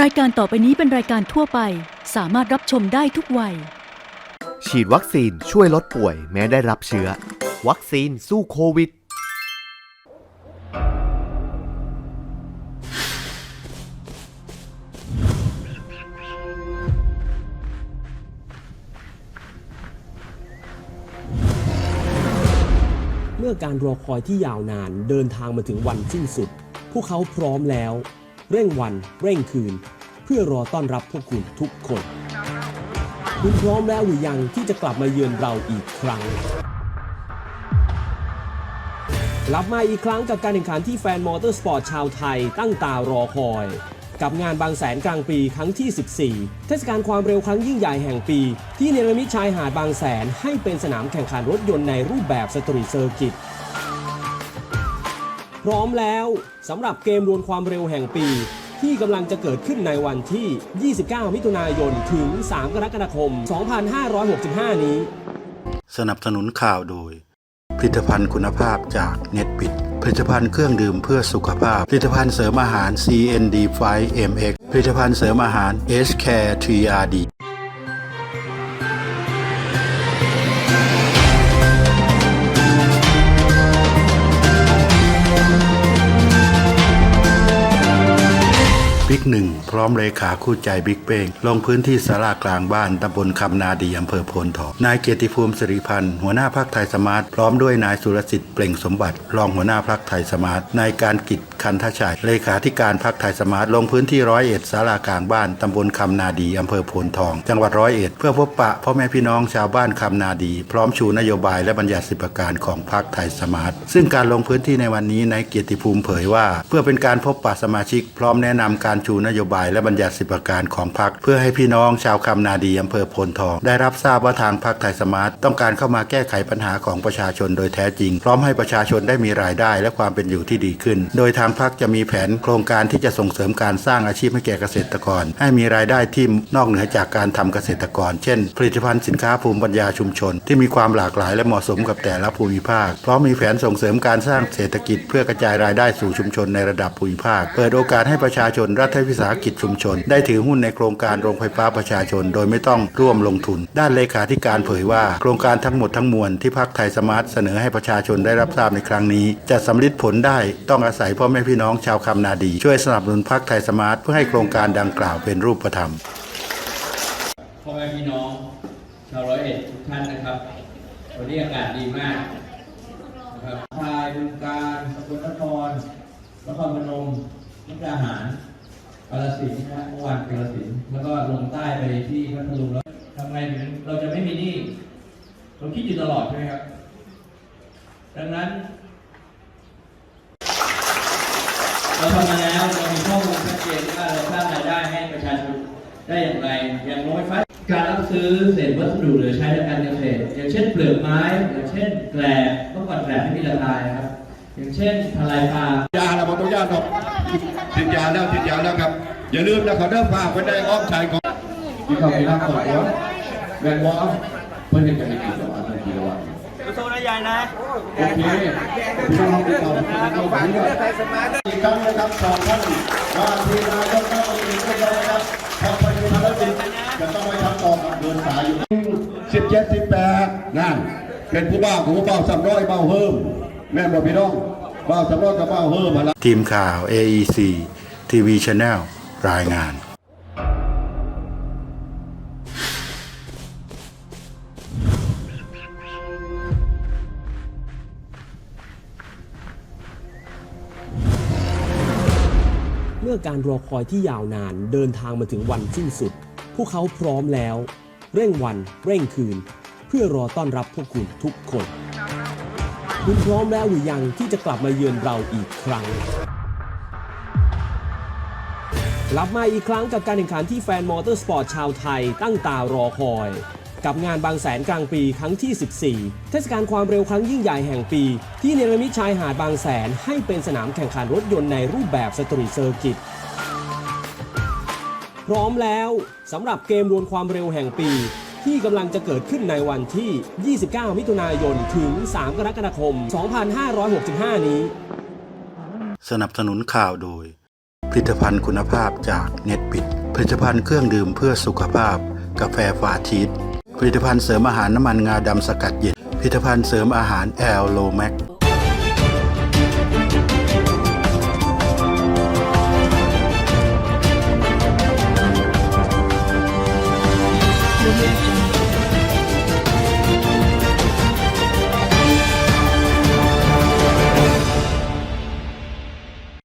รายการต่อไปนี้เป็นรายการทั่วไป สามารถรับชมได้ทุกวัย ฉีดวัคซีนช่วยลดป่วยแม้ได้รับเชื้อ วัคซีนสู้โควิด เมื่อการรอคอยที่ยาวนานเดินทางมาถึงวันสิ้นสุด พวกเขาพร้อมแล้ว เร่งวัน เร่งคืน เพื่อรอต้อนรับพวกคุณทุกคน คุณพร้อมแล้วหรือยังที่จะกลับมาเยือนเราอีกครั้งกลับมาอีกครั้งกับการแข่งขันที่แฟนมอเตอร์สปอร์ตชาวไทยตั้งตารอคอย กับงานบางแสนกลางปีครั้งที่ 14 เทศกาลความเร็วครั้งยิ่งใหญ่แห่งปี ที่เนรมิตชายหาดบางแสนให้เป็นสนามแข่งขันรถยนต์ในรูปแบบสตรีทเซอร์กิต พร้อมแล้วสำหรับเกมดวลความเร็วแห่งปี ที่กำลังจะเกิดขึ้นในวันที่ 29 มิถุนายน ถึง 3 กรกฎาคม 2565 นี้ สนับสนุนข่าวโดย ผลิตภัณฑ์คุณภาพจากเน็ตบิด ผลิตภัณฑ์เครื่องดื่มเพื่อสุขภาพ ผลิตภัณฑ์เสริมอาหาร CND 5 MX ผลิตภัณฑ์เสริมอาหาร S Care 3RD บิ๊กหนึ่งพร้อมเลขาคู่ใจบิ๊กเป้งลงพื้นที่สารากลางบ้านตำบลคำนาดีอำเภอโพนทองนายเกียรติภูมิสิริพันธ์หัวหน้าพักไทยสมาร์ทพร้อมด้วยนายสุรสิทธิ์เปล่งสมบัติ รองหัวหน้าพักไทยสมาร์ทนายการกิจคันทชัยเลขาธิการพักไทยสมาร์ทลงพื้นที่ร้อยเอ็ดสารากลางบ้านตำบลคำนาดีอำเภอโพนทอง จังหวัดร้อยเอ็ดเพื่อพบปะพ่อแม่พี่น้องชาวบ้านคำนาดี พร้อมชูนโยบายและบัญญัติสิบประการของพักไทยสมาร์ทซึ่งการลงพื้นที่ในวันนี้นายเกียรติภูมิเผยว่า เพื่อเป็นการพบปะสมาชิกพร้อมแนะนำการชูนโยบายและบัญญัติสิบประการของพรรคเพื่อให้พี่น้องชาวคำนาดีอำเภอโพนทอง ได้รับทราบว่าทางพรรคไทยสมาร์ทต้องการเข้ามาแก้ไขปัญหาของประชาชนโดยแท้จริง พร้อมให้ประชาชนได้มีรายได้และความเป็นอยู่ที่ดีขึ้น โดยทางพรรคจะมีแผนโครงการที่จะส่งเสริมการสร้างอาชีพให้แก่เกษตรกร ให้มีรายได้ที่นอกเหนือจากการทำเกษตรกร เช่น ผลิตภัณฑ์สินค้าภูมิปัญญาชุมชน ที่มีความหลากหลายและเหมาะสมกับแต่ละภูมิภาค พร้อมมีแผนส่งเสริมการสร้างเศรษฐกิจ เพื่อกระจายรายได้สู่ชุมชนในระดับภูมิภาค เปิดโอกาสให้ประชาชนรัฐวิสาหกิจชุมชน ได้ถือหุ้นในโครงการโรงไฟฟ้าประชาชน โดยไม่ต้องร่วมลงทุน ด้านเลขาธิการเผยว่า โครงการทั้งหมดทั้งมวลที่พรรคไทยสมาร์ทเสนอให้ประชาชนได้รับทราบในครั้งนี้ จะสำลิดผลได้ต้องอาศัยพ่อแม่พี่น้องชาวคำนาดี ช่วยสนับสนุนพรรคไทยสมาร์ทเพื่อให้โครงการดังกล่าวเป็นรูปธรรมพ่อแม่พี่น้องชาวร้อยเอ็ดทุกท่านนะครับวันนี้อากาศดีมากนะครับทายบึงการสกลนครนครพนมมุกดาหาร กาฬสินนะฮะเมื่อวานกาฬสินแล้วก็ลงใต้ไปที่พัทลุงแล้วทำไงถึงเราจะไม่มีหนี้เราคิดอยู่ตลอดใช่ไหมครับ ดังนั้น เราทำมาแล้วเรามีข้อมูลชัดเจนว่าเราสร้างรายได้ให้ประชาชนได้อย่างไร อย่างโรงไฟฟ้าการรับซื้อเศษวัสดุหลือใช้ในการเกษตรอย่างเช่นเปลือกไม้ อย่างเช่นแกลบเมื่อก่อนแกลบไม่มีราคานะครับ อย่างเช่นทลายปลายาเราบอกต้องยาดอก ติดยาแล้วติดยาแล้วครับ อย่าลืมนะครับเด้อฝากไว้ในอ้อมใจของที่เขามีรักก่อนว่าแมนวอลเพื่อนจะมีกี่ตัวอะไรกี่ตัวโซนะยายนะโอเคพี่น้องที่เราเราฝันด้วยอีกครั้งนะครับสองท่านว่าทีมนายกรัฐมนตรีก็ได้นะครับทำไปในภารกิจจะต้องไปทำต่อกับเดินสายอยู่สิบเจ็ดสิบแปดนั่นเป็นผู้บ้าของผู้เบ้าสำร้อยเบ้าเพิ่มแม่นบอกพี่น้อง เบ้าสำร้อยกับเบ้าเพิ่มมาละทีมข่าว AEC TV Channel รายงานเมื่อการรอคอยที่ยาวนานเดินทางมาถึงวันสิ้นสุด พวกเขาพร้อมแล้ว เร่งวันเร่งคืน เพื่อรอต้อนรับพวกคุณทุกคน คุณพร้อมแล้วหรือยังที่จะกลับมาเยือนเราอีกครั้ง กลับมาอีกครั้งกับการแข่งขันที่แฟนมอเตอร์สปอร์ตชาวไทยตั้งตารอคอย กับงานบางแสนกลางปีครั้งที่ 14 เทศกาลความเร็วครั้งยิ่งใหญ่แห่งปี ที่เนรมิตชายหาดบางแสนให้เป็นสนามแข่งขันรถยนต์ในรูปแบบสตรีทเซอร์กิตพร้อมแล้วสำหรับเกมดวลความเร็วแห่งปี ที่กำลังจะเกิดขึ้นในวันที่ 29 มิถุนายน ถึง 3 กรกฎาคม 2565 นี้ สนับสนุนข่าวโดย ผลิตภัณฑ์คุณภาพจากเน็ตบิด ผลิตภัณฑ์เครื่องดื่มเพื่อสุขภาพ กาแฟฟาชีสผลิตภัณฑ์เสริมอาหารน้ำมันงาดำสกัดเย็น ผลิตภัณฑ์เสริมอาหารแอลโลแมก Thank.